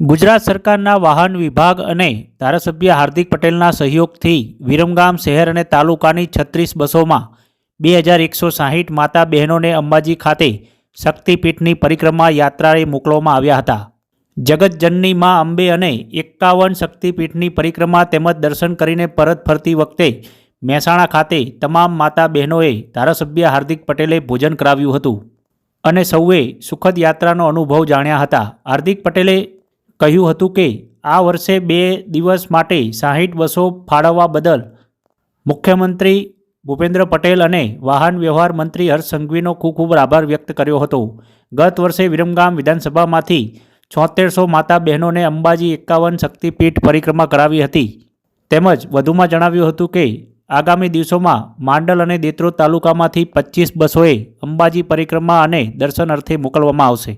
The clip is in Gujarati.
ગુજરાત સરકારના વાહન વિભાગ અને ધારાસભ્ય હાર્દિક પટેલના સહયોગથી વિરમગામ શહેર અને તાલુકાની છત્રીસ બસોમાં બે હજાર એકસો સાહીઠ માતા બહેનોને અંબાજી ખાતે શક્તિપીઠની પરિક્રમા યાત્રાએ મોકલવામાં આવ્યા હતા. જગતજનની મા અંબે અને એકાવન શક્તિપીઠની પરિક્રમા તેમજ દર્શન કરીને પરત ફરતી વખતે મહેસાણા ખાતે તમામ માતા બહેનોએ ધારાસભ્ય હાર્દિક પટેલે ભોજન કરાવ્યું હતું. અને સૌએ સુખદ યાત્રાનો અનુભવ જાણ્યા હતા. હાર્દિક પટેલે કહ્યું હતું કે, આ વર્ષે બે દિવસ માટે સાહીઠ બસો ફાળવવા બદલ મુખ્યમંત્રી ભૂપેન્દ્ર પટેલ અને વાહન વ્યવહાર મંત્રી હર્ષ સંઘવીનો ખૂબ ખૂબ આભાર વ્યક્ત કર્યો હતો. ગત વર્ષે વિરમગામ વિધાનસભામાંથી છોતેરસો માતા બહેનોને અંબાજી એકાવન શક્તિપીઠ પરિક્રમા કરાવી હતી. તેમજ વધુમાં જણાવ્યું હતું કે, આગામી દિવસોમાં માંડલ અને દેત્રોદ તાલુકામાંથી પચીસ બસોએ અંબાજી પરિક્રમા અને દર્શન અર્થે મોકલવામાં આવશે.